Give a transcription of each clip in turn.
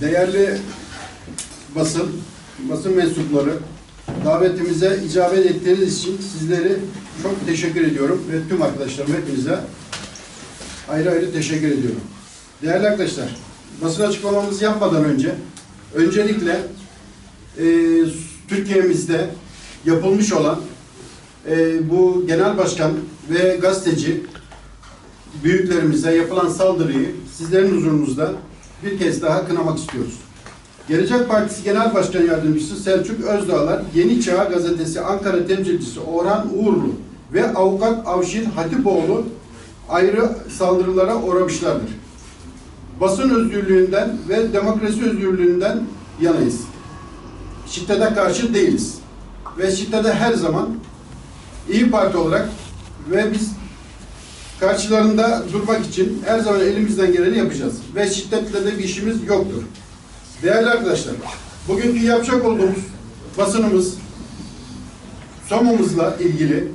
Değerli basın, basın mensupları, davetimize icabet ettiğiniz için sizleri çok teşekkür ediyorum ve tüm arkadaşlarım hepinize ayrı ayrı teşekkür ediyorum. Değerli arkadaşlar, basın açıklamamızı yapmadan önce öncelikle e, Türkiye'mizde yapılmış olan e, bu genel başkan ve gazeteci büyüklerimize yapılan saldırıyı sizlerin huzurunuzda bir kez daha kınamak istiyoruz. Gelecek Partisi Genel Başkan Yardımcısı Selçuk Özdağlar, Yeni Çağ Gazetesi Ankara temsilcisi Orhan Uğurlu ve avukat Avşin Hatipoğlu ayrı saldırılara uğramışlardır. Basın özgürlüğünden ve demokrasi özgürlüğünden yanayız. Şiddete karşı değiliz. Ve şiddete her zaman İyi Parti olarak ve biz karşılarında durmak için her zaman elimizden geleni yapacağız. Ve şiddetle de bir işimiz yoktur. Değerli arkadaşlar, bugünkü yapacak olduğumuz basınımız, SOMO'muzla ilgili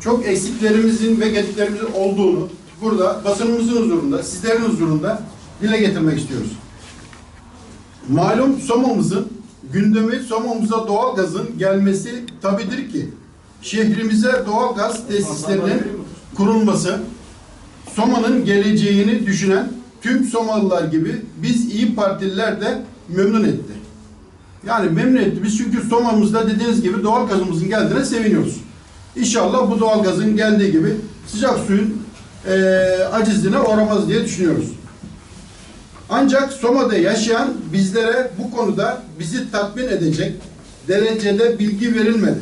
çok eksiklerimizin ve gediklerimizin olduğunu burada basınımızın huzurunda, sizlerin huzurunda dile getirmek istiyoruz. Malum SOMO'muzun gündemi SOMO'muza doğal gazın gelmesi tabidir ki şehrimize doğal gaz tesislerinin kurulması Soma'nın geleceğini düşünen tüm Somalılar gibi biz İyi Partililer de memnun etti. Yani memnun etti. Biz çünkü Soma'mızda dediğiniz gibi doğal gazımızın geldiğine seviniyoruz. İnşallah bu doğal gazın geldiği gibi sıcak suyun eee acizliğine uğramaz diye düşünüyoruz. Ancak Soma'da yaşayan bizlere bu konuda bizi tatmin edecek derecede bilgi verilmedi.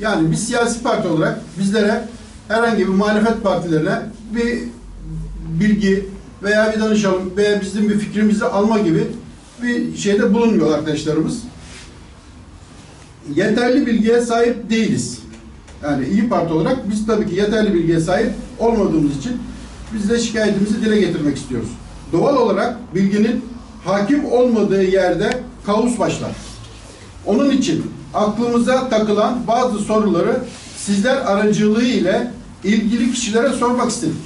Yani bir siyasi parti olarak bizlere herhangi bir muhalefet partilerine bir bilgi veya bir danışalım veya bizim bir fikrimizi alma gibi bir şeyde bulunmuyor arkadaşlarımız. Yeterli bilgiye sahip değiliz. Yani İyi Parti olarak biz tabii ki yeterli bilgiye sahip olmadığımız için biz de şikayetimizi dile getirmek istiyoruz. Doğal olarak bilginin hakim olmadığı yerde kaos başlar. Onun için aklımıza takılan bazı soruları sizler aracılığı ile ilgili kişilere sormak istedik.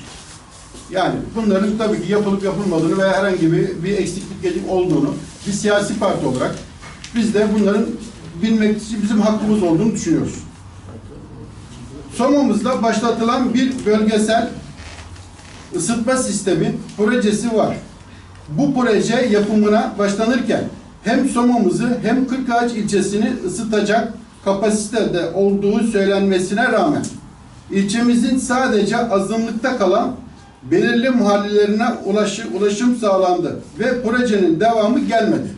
Yani bunların tabii ki yapılıp yapılmadığını veya herhangi bir, bir eksiklik gedik olduğunu bir siyasi parti olarak biz de bunların bilmek için bizim hakkımız olduğunu düşünüyoruz. Soma'mızda başlatılan bir bölgesel ısıtma sistemi projesi var. Bu proje yapımına başlanırken hem Soma'mızı hem Kırkağaç ilçesini ısıtacak kapasitede olduğu söylenmesine rağmen ilçemizin sadece azınlıkta kalan belirli mahallelerine ulaşı, ulaşım sağlandı ve projenin devamı gelmedi.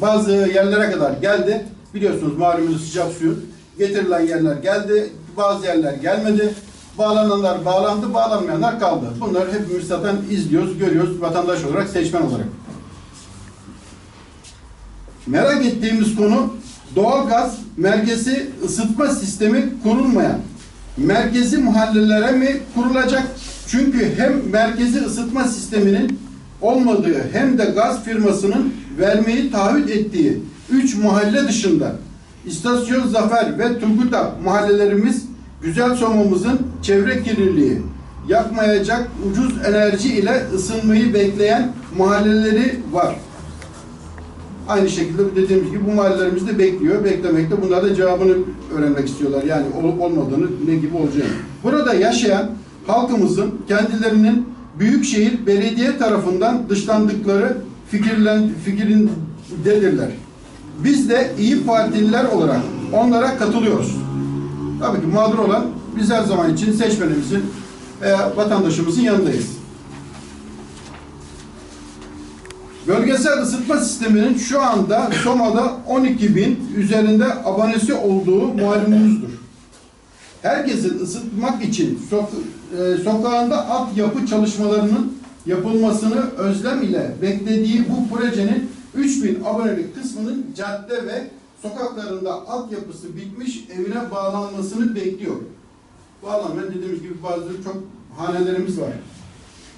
Bazı yerlere kadar geldi. Biliyorsunuz malumunuz sıcak suyun getirilen yerler geldi. Bazı yerler gelmedi. Bağlananlar bağlandı, bağlanmayanlar kaldı. Bunları hepimiz zaten izliyoruz, görüyoruz vatandaş olarak, seçmen olarak. Merak ettiğimiz konu doğalgaz merkezi ısıtma sistemi kurulmayan merkezi mahallelere mi kurulacak? Çünkü hem merkezi ısıtma sisteminin olmadığı hem de gaz firmasının vermeyi taahhüt ettiği üç mahalle dışında İstasyon Zafer ve Turgut'a mahallelerimiz güzel somamızın çevre kirliliği yakmayacak ucuz enerji ile ısınmayı bekleyen mahalleleri var. Aynı şekilde dediğimiz gibi bu mahallelerimiz de bekliyor, beklemekte. Bunlar da cevabını öğrenmek istiyorlar. Yani olup olmadığını, ne gibi olacağını. Burada yaşayan halkımızın kendilerinin büyükşehir belediye tarafından dışlandıkları fikirlen, fikrindedirler. Biz de iyi Partililer olarak onlara katılıyoruz. Tabii ki mağdur olan biz her zaman için seçmenimizin, e, vatandaşımızın yanındayız. Bölgesel ısıtma sisteminin şu anda Soma'da 12 bin üzerinde abonesi olduğu malumunuzdur. Herkesin ısıtmak için sok e, sokağında altyapı çalışmalarının yapılmasını özlem ile beklediği bu projenin 3000 abonelik kısmının cadde ve sokaklarında altyapısı bitmiş evine bağlanmasını bekliyor. Bağlanmayan dediğimiz gibi bazı çok hanelerimiz var.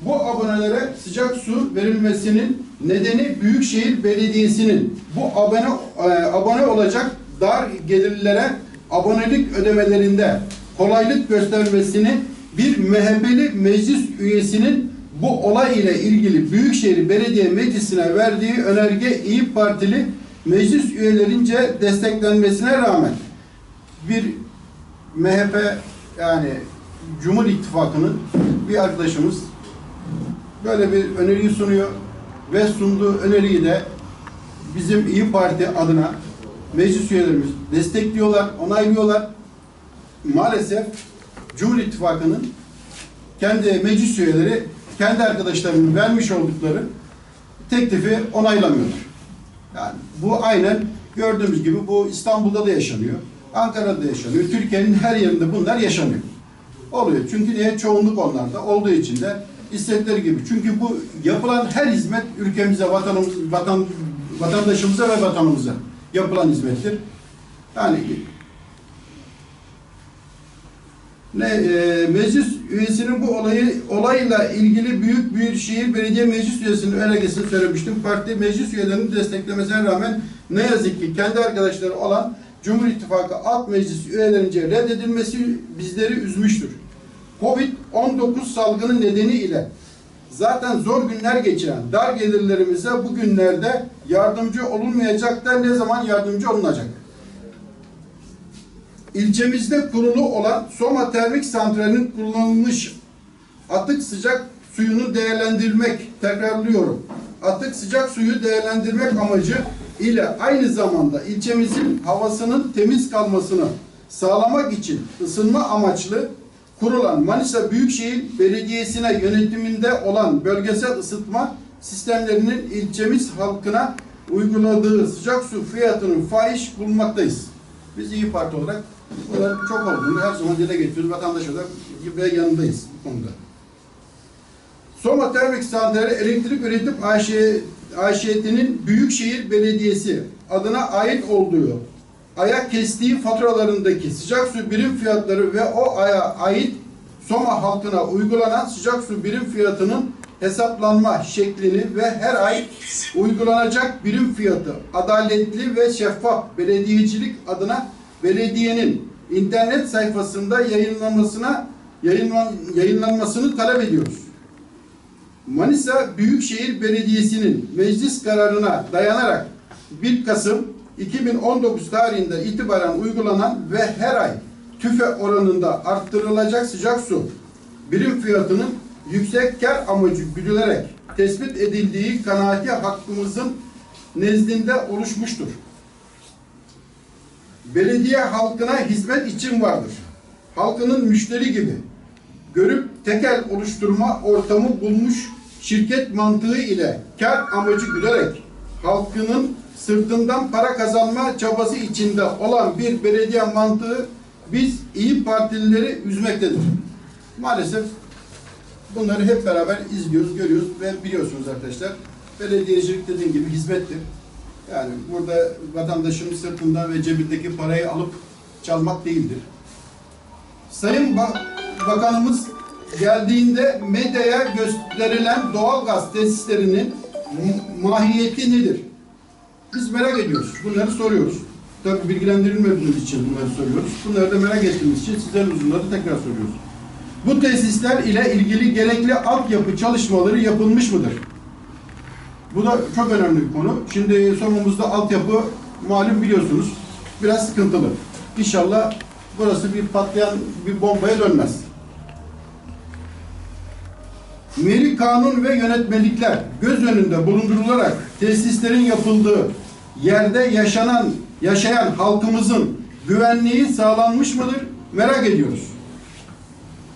Bu abonelere sıcak su verilmesinin nedeni Büyükşehir Belediyesi'nin bu abone e, abone olacak dar gelirlilere abonelik ödemelerinde kolaylık göstermesini bir MHP'li meclis üyesinin bu olay ile ilgili Büyükşehir Belediye Meclisi'ne verdiği önerge İyi Partili meclis üyelerince desteklenmesine rağmen bir MHP yani Cumhur İttifakı'nın bir arkadaşımız böyle bir öneriyi sunuyor ve sunduğu öneriyi de bizim İyi Parti adına meclis üyelerimiz destekliyorlar, onaylıyorlar. Maalesef Cumhur İttifakı'nın kendi meclis üyeleri kendi arkadaşlarının vermiş oldukları teklifi onaylamıyorlar. Yani bu aynen gördüğümüz gibi bu İstanbul'da da yaşanıyor. Ankara'da da yaşanıyor. Türkiye'nin her yerinde bunlar yaşanıyor. Oluyor. Çünkü niye? Çoğunluk onlarda. Olduğu için de istedikleri gibi. Çünkü bu yapılan her hizmet ülkemize, vatanımız, vatan, vatandaşımıza ve vatanımıza yapılan hizmettir. Yani ne e, meclis üyesinin bu olayı olayla ilgili büyük büyükşehir belediye meclis üyesinin önergesini söylemiştim. Parti meclis üyelerinin desteklemesine rağmen ne yazık ki kendi arkadaşları olan Cumhur İttifakı alt meclis üyelerince reddedilmesi bizleri üzmüştür. Covid-19 salgını nedeniyle zaten zor günler geçiren dar gelirlerimize bu günlerde yardımcı olunmayacak da ne zaman yardımcı olunacak? İlçemizde kurulu olan Soma Termik Santrali'nin kullanılmış atık sıcak suyunu değerlendirmek, tekrarlıyorum. Atık sıcak suyu değerlendirmek amacı ile aynı zamanda ilçemizin havasının temiz kalmasını sağlamak için ısınma amaçlı kurulan Manisa Büyükşehir Belediyesi'ne yönetiminde olan bölgesel ısıtma sistemlerinin ilçemiz halkına uyguladığı sıcak su fiyatının fahiş bulunmaktayız. Biz İyi Parti olarak bunların çok olduğunu her zaman dile getiriyoruz. Vatandaş olarak ve yanındayız bu konuda. Soma Termik Santrali Elektrik Üretim AŞ, AŞT'nin Büyükşehir Belediyesi adına ait olduğu aya kestiği faturalarındaki sıcak su birim fiyatları ve o aya ait Soma halkına uygulanan sıcak su birim fiyatının hesaplanma şeklini ve her ay uygulanacak birim fiyatı adaletli ve şeffaf belediyecilik adına belediyenin internet sayfasında yayınlanmasına yayınlan, yayınlanmasını talep ediyoruz. Manisa Büyükşehir Belediyesi'nin meclis kararına dayanarak 1 Kasım 2019 tarihinden itibaren uygulanan ve her ay tüfe oranında arttırılacak sıcak su birim fiyatının yüksek kar amacı güdülerek tespit edildiği kanaati hakkımızın nezdinde oluşmuştur. Belediye halkına hizmet için vardır. Halkının müşteri gibi görüp tekel oluşturma ortamı bulmuş şirket mantığı ile kar amacı güderek halkının sırtından para kazanma çabası içinde olan bir belediye mantığı biz iyi partilileri üzmektedir. Maalesef bunları hep beraber izliyoruz, görüyoruz ve biliyorsunuz arkadaşlar. Belediyecilik dediğim gibi hizmettir. Yani burada vatandaşın sırtından ve cebindeki parayı alıp çalmak değildir. Sayın ba Bakanımız geldiğinde medyaya gösterilen doğalgaz tesislerinin mahiyeti nedir? Biz merak ediyoruz. Bunları soruyoruz. Tabii bilgilendirilmediğimiz için bunları soruyoruz. Bunları da merak ettiğimiz için sizlerin huzurunda tekrar soruyoruz. Bu tesisler ile ilgili gerekli altyapı çalışmaları yapılmış mıdır? Bu da çok önemli bir konu. Şimdi sonumuzda altyapı malum biliyorsunuz biraz sıkıntılı. İnşallah burası bir patlayan bir bombaya dönmez. Meri kanun ve yönetmelikler göz önünde bulundurularak tesislerin yapıldığı yerde yaşanan yaşayan halkımızın güvenliği sağlanmış mıdır? Merak ediyoruz.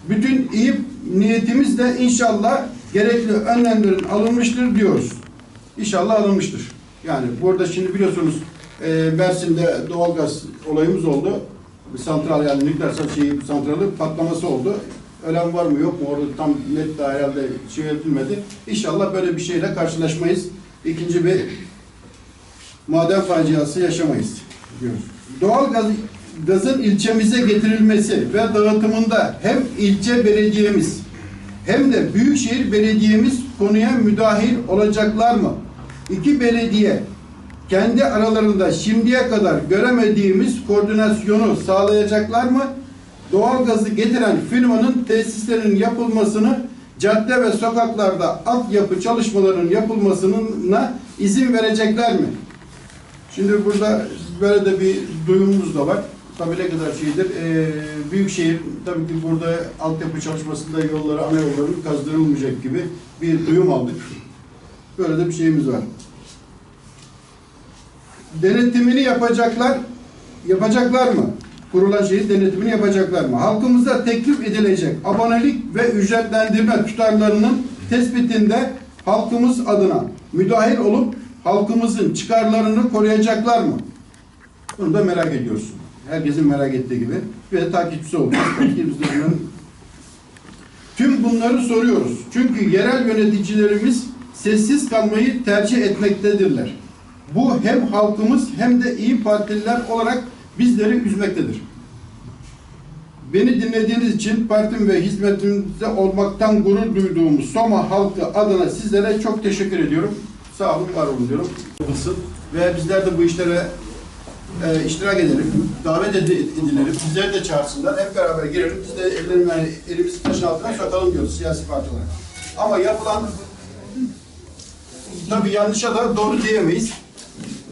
Bütün iyi niyetimizle inşallah gerekli önlemlerin alınmıştır diyoruz. İnşallah alınmıştır. Yani burada şimdi biliyorsunuz e, Mersin'de doğalgaz olayımız oldu. Bir santral yani nükleer şeyi, santralı patlaması oldu. Ölen var mı yok mu orada tam net daha herhalde şey edilmedi. İnşallah böyle bir şeyle karşılaşmayız. İkinci bir maden faciası yaşamayız diyoruz. Doğal gaz, gazın ilçemize getirilmesi ve dağıtımında hem ilçe belediyemiz hem de büyükşehir belediyemiz konuya müdahil olacaklar mı? İki belediye kendi aralarında şimdiye kadar göremediğimiz koordinasyonu sağlayacaklar mı? Doğal gazı getiren firmanın tesislerinin yapılmasını cadde ve sokaklarda altyapı çalışmalarının yapılmasına izin verecekler mi? Şimdi burada böyle de bir duyumumuz da var. Tabii ne kadar şeydir. Ee, Büyükşehir tabii ki burada altyapı çalışmasında yolları, ana yolların kazdırılmayacak gibi bir duyum aldık. Böyle de bir şeyimiz var. Denetimini yapacaklar, yapacaklar mı? Kurulan şeyin denetimini yapacaklar mı? Halkımıza teklif edilecek abonelik ve ücretlendirme tutarlarının tespitinde halkımız adına müdahil olup halkımızın çıkarlarını koruyacaklar mı? Bunu da merak ediyoruz. Herkesin merak ettiği gibi. Ve takipçisi olacağız. Tüm bunları soruyoruz. Çünkü yerel yöneticilerimiz sessiz kalmayı tercih etmektedirler. Bu hem halkımız hem de iyi partililer olarak bizleri üzmektedir. Beni dinlediğiniz için partim ve hizmetimizde olmaktan gurur duyduğumuz Soma halkı adına sizlere çok teşekkür ediyorum. Sağ olun, var olun diyorum. Ve bizler de bu işlere e, iştirak edelim, davet ed- edilelim, bizleri de çağırsınlar, hep beraber girelim, biz de ellerim, yani elimizi taşın altına sokalım diyoruz siyasi parti olarak. Ama yapılan, tabii yanlışa da doğru diyemeyiz.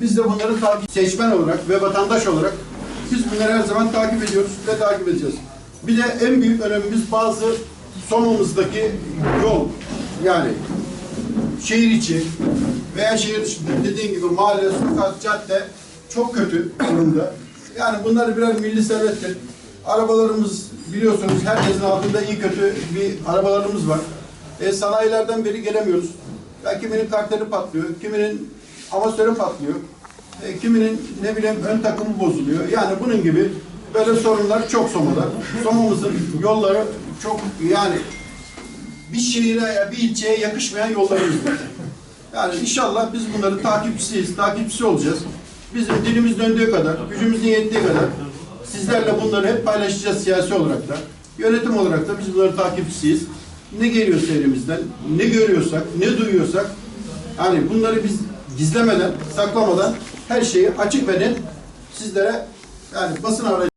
Biz de bunları takip, seçmen olarak ve vatandaş olarak biz bunları her zaman takip ediyoruz ve takip edeceğiz. Bir de en büyük önemimiz bazı sonumuzdaki yol, yani şehir içi veya şehir dışında dediğin gibi mahalle, sokak, cadde çok kötü durumda. Yani bunları birer milli servettir. Arabalarımız biliyorsunuz herkesin altında iyi kötü bir arabalarımız var. E, sanayilerden beri gelemiyoruz. Ya kiminin karteri patlıyor, kiminin amatörü patlıyor. E, kiminin ne bileyim ön takımı bozuluyor. Yani bunun gibi böyle sorunlar çok Soma'da. Soma'mızın yolları çok yani bir şehire, bir ilçeye yakışmayan yollarımız var. Yani inşallah biz bunların takipçisiyiz, takipçisi olacağız. Bizim dilimiz döndüğü kadar, gücümüzün yettiği kadar sizlerle bunları hep paylaşacağız siyasi olarak da. Yönetim olarak da biz bunların takipçisiyiz. Ne geliyorsa elimizden, ne görüyorsak, ne duyuyorsak, yani bunları biz gizlemeden, saklamadan her şeyi açık ve net sizlere yani basın aracı